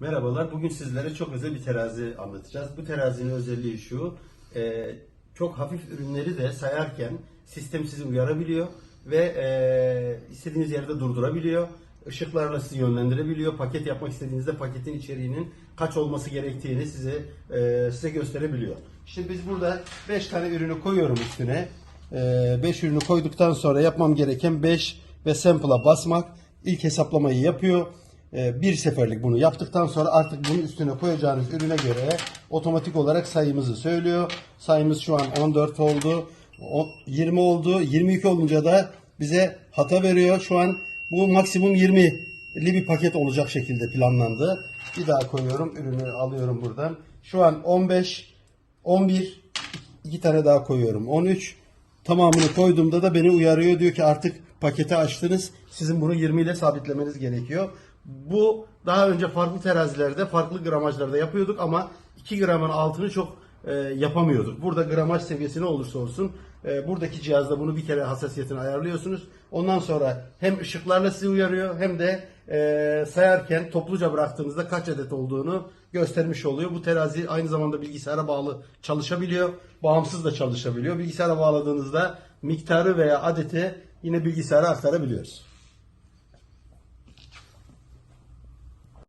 Merhabalar. Bugün sizlere çok özel bir terazi anlatacağız. Bu terazinin özelliği şu. e, çok hafif ürünleri de sayarken sistem sizi uyarabiliyor ve e, istediğiniz yerde durdurabiliyor. Işıklarla sizi yönlendirebiliyor. Paket yapmak istediğinizde paketin içeriğinin kaç olması gerektiğini size e, size gösterebiliyor. Şimdi biz burada 5 tane ürünü koyuyorum üstüne. 5 ürünü koyduktan sonra yapmam gereken 5 ve sample'a basmak. İlk hesaplamayı yapıyor. Ee, bir seferlik bunu yaptıktan sonra artık bunun üstüne koyacağınız ürüne göre otomatik olarak sayımızı söylüyor. Sayımız şu an 14 oldu. O- 20 oldu. 22 olunca da bize hata veriyor. Şu an bu maksimum 20'li bir paket olacak şekilde planlandı. Bir daha koyuyorum. Ürünü alıyorum buradan. Şu an 15, 11, iki tane daha koyuyorum. 13. Tamamını koyduğumda da beni uyarıyor. Diyor ki artık paketi açtınız. Sizin bunu 20 ile sabitlemeniz gerekiyor. Bu daha önce farklı terazilerde, farklı gramajlarda yapıyorduk ama 2 gramın altını çok e, yapamıyorduk. Burada gramaj seviyesi ne olursa olsun e, buradaki cihazda bunu bir kere hassasiyetini ayarlıyorsunuz. Ondan sonra hem ışıklarla sizi uyarıyor hem de e, sayarken topluca bıraktığınızda kaç adet olduğunu göstermiş oluyor. Bu terazi aynı zamanda bilgisayara bağlı çalışabiliyor. Bağımsız da çalışabiliyor. Bilgisayara bağladığınızda miktarı veya adeti yine bilgisayara aktarabiliyoruz.